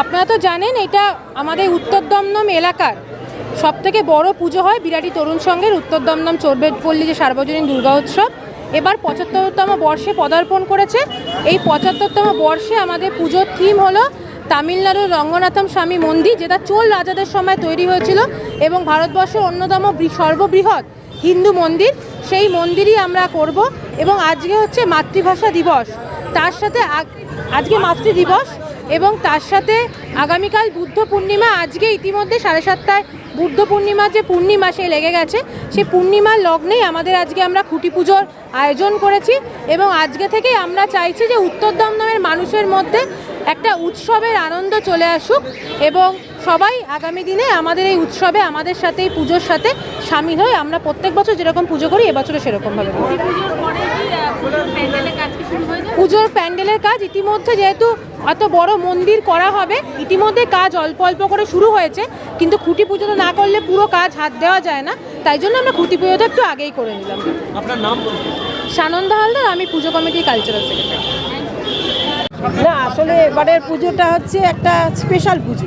আপনারা তো জানেন, এটা আমাদের উত্তর দমদম এলাকার সব থেকে বড় পুজো হয় বিরাটি তরুণ সংঘের উত্তর দমদম চোরবেটপল্লী যে সার্বজনীন দুর্গা উৎসব। এবার পঁচাত্তরতম বর্ষে পদার্পণ করেছে। এই পঁচাত্তরতম বর্ষে আমাদের পুজোর থিম হলো তামিলনাড়ুর রঙ্গনাথম স্বামী মন্দির, যেটা চোল রাজাদের সময় তৈরি হয়েছিল এবং ভারতবর্ষের অন্যতম সর্ববৃহৎ হিন্দু মন্দির, সেই মন্দিরই আমরা করব এবং আজকে হচ্ছে মাতৃভাষা দিবস। তার সাথে আজকে মাতৃ দিবস এবং তার সাথে আগামীকাল বুদ্ধ পূর্ণিমা, আজকে ইতিমধ্যে সাড়ে সাতটায় বুদ্ধ পূর্ণিমা যে পূর্ণিমা সে লেগে গেছে সেই পূর্ণিমার লগ্নেই আমাদের আজকে আমরা খুঁটি পুজোর আয়োজন করেছি এবং আজকে থেকেই আমরা চাইছি যে উত্তর দমদমের মানুষের মধ্যে একটা উৎসবের আনন্দ চলে আসুক এবং সবাই আগামী দিনে আমাদের এই উৎসবে আমাদের সাথে এই পুজোর সাথে সামিল হয়ে আমরা প্রত্যেক বছর যেরকম পুজো করি এবছরও সেরকমভাবে করি। পুজোর প্যান্ডেলের কাজ ইতিমধ্যে যেহেতু এত বড় মন্দির করা হবে ইতিমধ্যে কাজ অল্প অল্প করে শুরু হয়েছে কিন্তু খুঁটি পুজো তো না করলে পুরো কাজ হাত দেওয়া যায় না তাই জন্য আমরা খুঁটি পুজোটা একটু আগেই করে নিলাম। আপনার নাম সানন্দ হালদার আমি পুজো কমিটির কালচারাল সেক্রেটারি না আসলে এবারের পুজোটা হচ্ছে একটা স্পেশাল পুজো।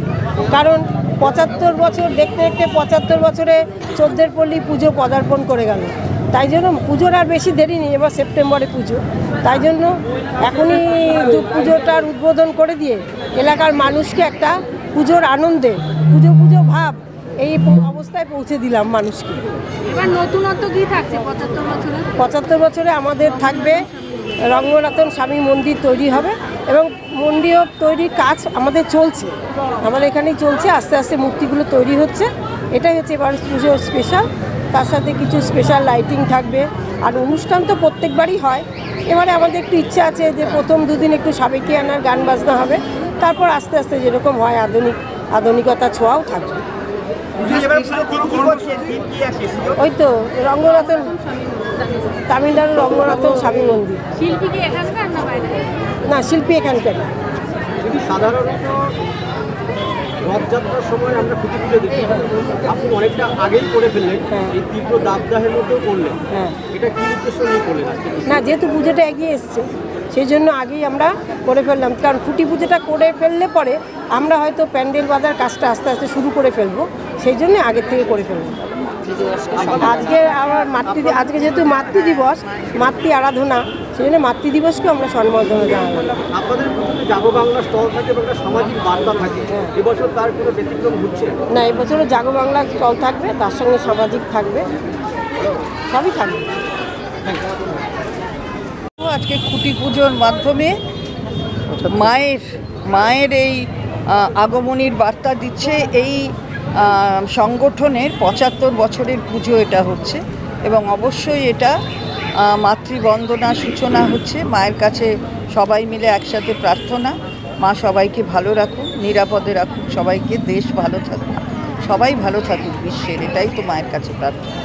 কারণ পঁচাত্তর বছর দেখতে দেখতে পঁচাত্তর বছরে চোদ্দের পল্লী পুজো পদার্পণ করে গেল। তাই জন্য পুজোর আর বেশি দেরি নেই এবার সেপ্টেম্বরে পুজো। তাই জন্য এখনই পুজোটার উদ্বোধন করে দিয়ে এলাকার মানুষকে একটা পুজোর আনন্দে পুজো পুজো ভাব এই অবস্থায় পৌঁছে দিলাম মানুষকে। এবার নতুনত্ব কি থাকছে পঁচাত্তর বছরে? পঁচাত্তর বছরে আমাদের থাকবে রঙ্গনাথন স্বামী মন্দির তৈরি হবে। এবং মন্দির তৈরির কাজ আমাদের চলছে। আমাদের এখানেই চলছে, আস্তে আস্তে মূর্তিগুলো তৈরি হচ্ছে। এটাই হচ্ছে এবার পুজোর স্পেশাল তার সাথে কিছু স্পেশাল লাইটিং থাকবে। আর অনুষ্ঠান তো প্রত্যেকবারই হয়। এবারে আমাদের একটু ইচ্ছা আছে যে প্রথম দুদিন একটু সাবেকি আনার, গান বাজনা হবে। তারপর আস্তে আস্তে যেরকম হয় আধুনিক, আধুনিকতা ছোঁয়াও থাকবে। ওই তো রঙ্গনাথন তামিলনাড়ু রঙ্গনাথন স্বামী মন্দির। শিল্পী না শিল্পী এখানকার। সাধারণত রথযাত্রার সময় আমরা দেখি আপনি অনেকটা আগেই করে ফেললেন হ্যাঁ। এই তীব্র দাবদাহের মধ্যেও করলেন হ্যাঁ। এটা কি উদ্দেশ্য নিয়ে করলেন না যেহেতু পুজোটা এগিয়ে এসছে সেই জন্য আগেই আমরা করে ফেললাম। কারণ খুঁটি পুজোটা করে ফেললে পরে আমরা হয়তো প্যান্ডেল বাঁধার কাজটা আস্তে আস্তে শুরু করে ফেলব। সেই জন্য আগের থেকে করে ফেলব। আজকে আমার মাতৃ আজকে যেহেতু মাতৃ দিবস মাতৃ আরাধনা সেই জন্য মাতৃ দিবসকে আমরা সম্বর্ধনা জানালাম আপনাদের পুজোতে জাগো বাংলা স্টল থাকে এবং একটা সামাজিক বার্তা থাকে। এবছর তার কোনো ব্যতিক্রম হচ্ছে না এবছরও জাগো বাংলা চল থাকবে তার সঙ্গে সামাজিক থাকবে। সবই থাকবে। আজকে খুঁটি পুজোর মাধ্যমে মায়ের মায়ের এই আগমনীর বার্তা দিচ্ছে এই সংগঠনের পঁচাত্তর বছরের পুজো এটা হচ্ছে এবং অবশ্যই এটা মাতৃবন্দনা সূচনা হচ্ছে। মায়ের কাছে সবাই মিলে একসাথে প্রার্থনা। মা সবাইকে ভালো রাখুক নিরাপদে রাখুক সবাইকে দেশ ভালো থাকুক। সবাই ভালো থাকুক বিশ্বের এটাই তো মায়ের কাছে প্রার্থনা।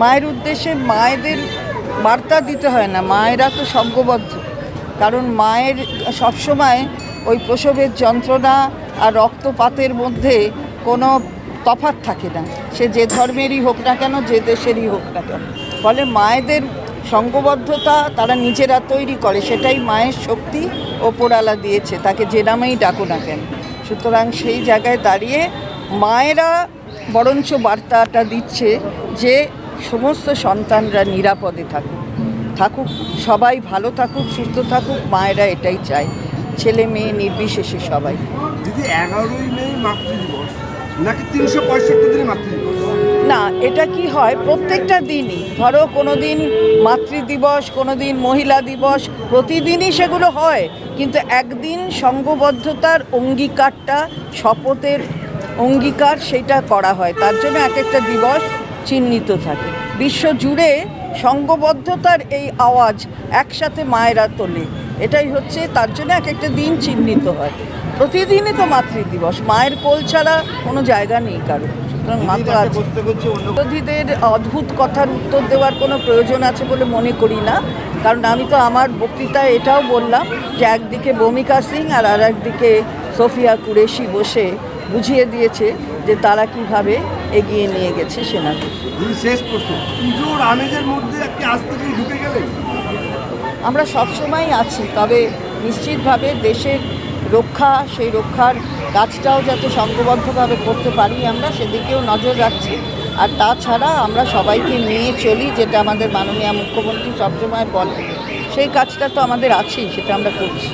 মায়ের উদ্দেশ্যে? মায়েদের বার্তা দিতে হয় না মায়েরা তো সজ্ঞবদ্ধ কারণ মায়ের সবসময় ওই প্রসবের যন্ত্রণা আর রক্তপাতের মধ্যে কোনো তফাৎ থাকে না। সে যে ধর্মেরই হোক না কেন, যে দেশেরই হোক না কেন। ফলে মায়েদের সঙ্গবদ্ধতা তারা নিজেরা তৈরি করে, সেটাই মায়ের শক্তি ওপরালা দিয়েছে। তাকে যে নামেই ডাকো না কেন। সুতরাং সেই জায়গায় দাঁড়িয়ে মায়েরা বরঞ্চ বার্তাটা দিচ্ছে যে সমস্ত সন্তানরা নিরাপদে থাকুক। থাকুক, সবাই ভালো থাকুক, সুস্থ থাকুক, মায়েরা এটাই চায়। ছেলে মেয়ে নির্বিশেষে সবাই। দিদি এগারোই মে মাতৃ দিবস নাকি তিনশো পঁয়ষট্টি দিনে মাতৃ দিবস না এটা কি হয় প্রত্যেকটা দিনই। ধরো কোনো দিন মাতৃদিবস কোনো দিন মহিলা দিবস প্রতিদিনই সেগুলো হয়। কিন্তু একদিন সঙ্গবদ্ধতার অঙ্গীকারটা শপথের অঙ্গীকার সেটা করা হয়। তার জন্য এক একটা দিবস চিহ্নিত থাকে। বিশ্ব জুড়ে সঙ্গবদ্ধতার এই আওয়াজ একসাথে মায়েরা তোলে। এটাই হচ্ছে তার জন্য এক একটা দিন চিহ্নিত হয়। প্রতিদিনই তো মাতৃদিবস মায়ের কোল ছাড়া কোনো জায়গা নেই কারও। সুতরাং মাত্র বিরোধীদের অদ্ভুত কথার উত্তর দেওয়ার কোনো প্রয়োজন আছে বলে মনে করি না। কারণ আমি তো আমার বক্তৃতায় এটাও বললাম যে একদিকে ভূমিকা সিং আর আর একদিকে সোফিয়া কুরেশি বসে বুঝিয়ে দিয়েছে যে তারা কীভাবে এগিয়ে নিয়ে গেছে সেনাকে শেষ প্রশ্ন পুজোর আমেজের মধ্যে একটি আজ থেকে ঢুকে গেলেন আমরা সবসময় আছি, তবে নিশ্চিতভাবে দেশের রক্ষা, সেই রক্ষার কাজটাও যাতে সংঘবদ্ধভাবে করতে পারি আমরা, সেদিকেও নজর রাখছি। আর তাছাড়া আমরা সবাইকে নিয়ে চলি, যেটা আমাদের মাননীয় মুখ্যমন্ত্রী সবসময় বলে সেই কাজটা তো আমাদের আছেই, সেটা আমরা করছি।